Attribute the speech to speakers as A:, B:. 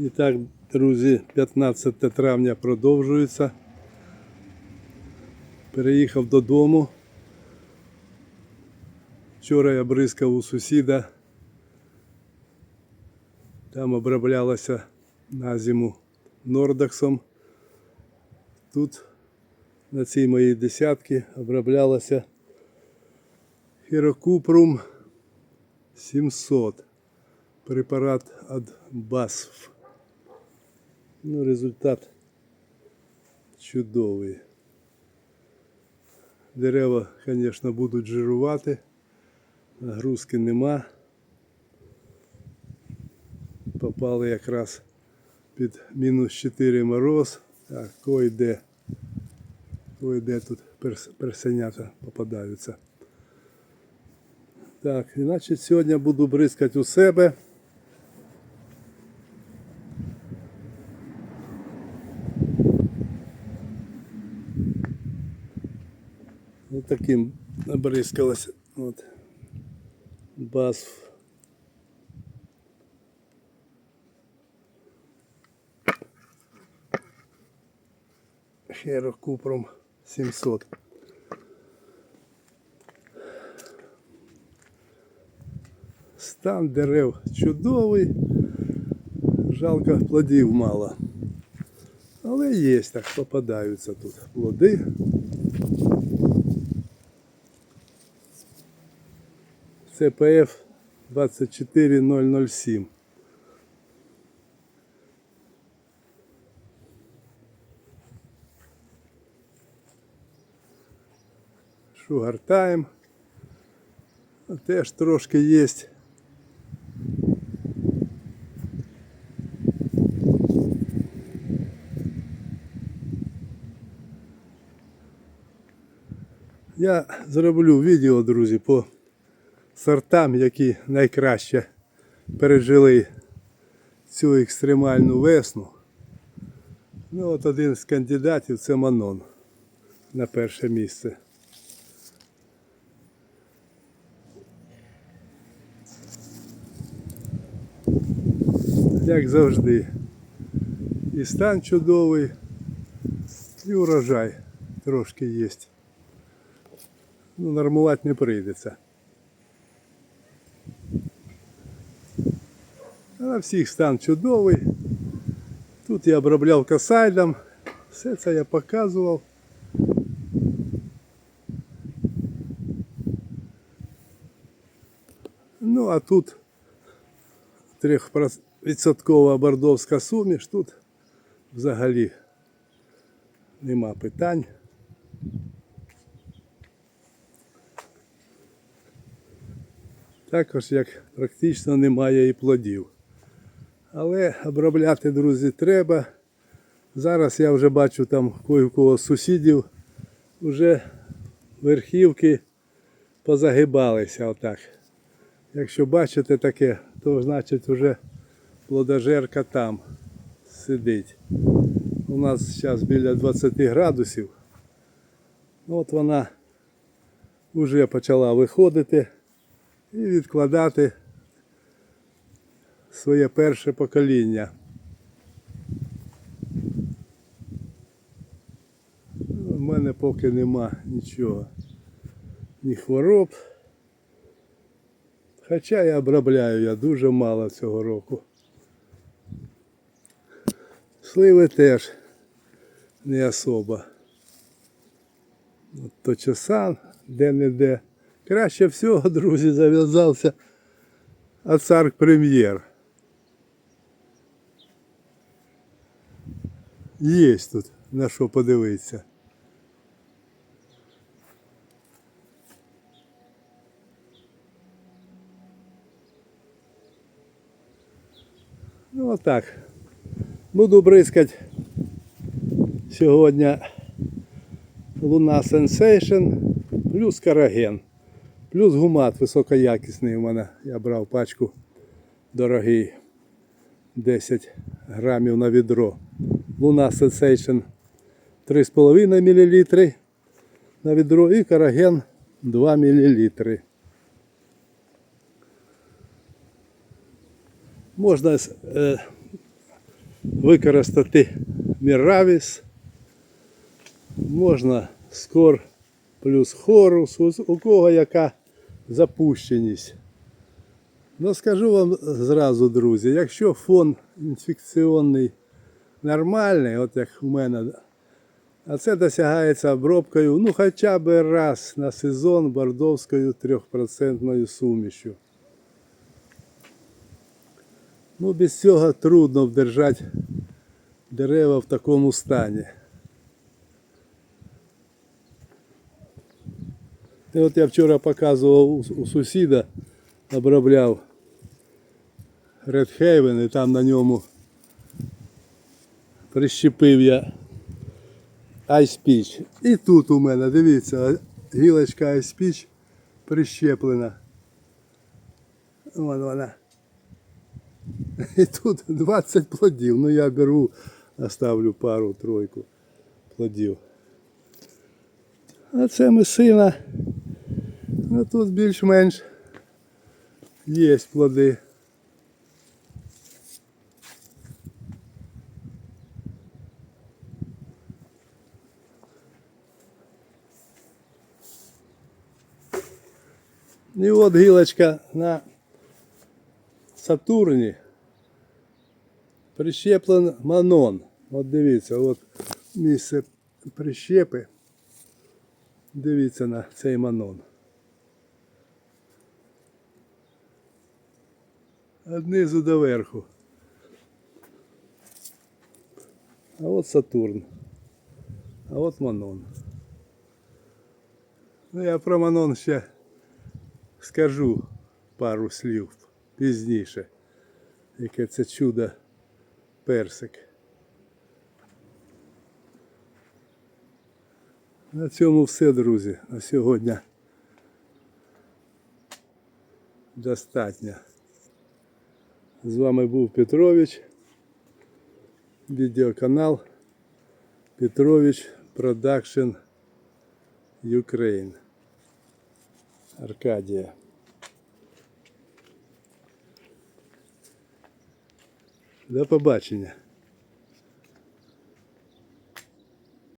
A: І так, друзі, 15 травня продовжується. Переїхав додому. Вчора я бризкав у сусіда. Там оброблялося на зиму нордаксом. Тут на цій моїй десятці оброблялося хірокупрум 700. Препарат від BASF. Ну, результат чудовий. Дерева, звісно, будуть жирувати, нагрузки нема. Попали якраз під мінус 4 мороз. Так, кой-де, кой-де тут персенята попадаються. Так, іначе сьогодні буду бризкати у себе. Таким набризкалось. Вот. Басф. Херокупром 700. Стан дерев чудовий. Жалко, плодів мало. Але є так, попадаються тут плоди. CPF 24007. Sugar Time. Теж трошки є. Я зроблю відео, друзі, по сортам, які найкраще пережили цю екстремальну весну. Ну, от один з кандидатів це Манон на перше місце. Як завжди. І стан чудовий, і урожай трошки є. Ну, нормувати не прийдеться. Всіх стан чудовий. Тут я обробляв касайдом. Все це я показував. Ну, а тут 3% бордовська суміш. Тут взагалі нема питань. Також як практично немає і плодів. Але обробляти, друзі, треба. Зараз я вже бачу там кого сусідів вже верхівки позагибалися отак. Якщо бачите таке, то значить вже плодожерка там сидить. У нас зараз біля 20 градусів. От вона вже почала виходити і відкладати своє перше покоління. У мене поки нема нічого, ні хвороб. Хоча я обробляю я дуже мало цього року. Сливи теж не особо. То часа де-не-де. Краще всього, друзі, зав'язався Ацарк Прем'єр. Є тут на що подивитися. Ну отак. Буду бризкати сьогодні Луна Sensation плюс караген. Плюс гумат високоякісний у мене. Я брав пачку дорогий 10 грамів на відро. Луна Sensation 3,5 мл на відро і караген 2 мл. Можна е, використати Міравіс. Можна скор плюс хорус, у- кого яка запущеність. Ну скажу вам зразу, друзі, якщо фон інфекційний нормальний, от як у мене, а це досягається обробкою ну хоча б раз на сезон бордовською 3% сумішю. Ну, без цього трудно вдержати дерева в такому стані. І от я вчора показував у, сусіда, обробляв Haven і там на ньому прищепив я Peach. І тут у мене, дивіться, гілочка Peach прищеплена. Вон вона. І тут 20 плодів. Ну я беру, оставлю пару-тройку плодів. А це месина. Ну тут більш-менш є плоди. І от гілочка на Сатурні прищеплен манон. От дивіться, от місце прищепи. Дивіться на цей манон. Однизу до верху. А от Сатурн. А от Манон. Ну я про Манон ще скажу пару слів пізніше. Яке це чудо персик. На цьому все, друзі. На сьогодні достатньо. З вами був Петрович. Відеоканал Петрович Продакшн Ukraine. Аркадія. До побачення.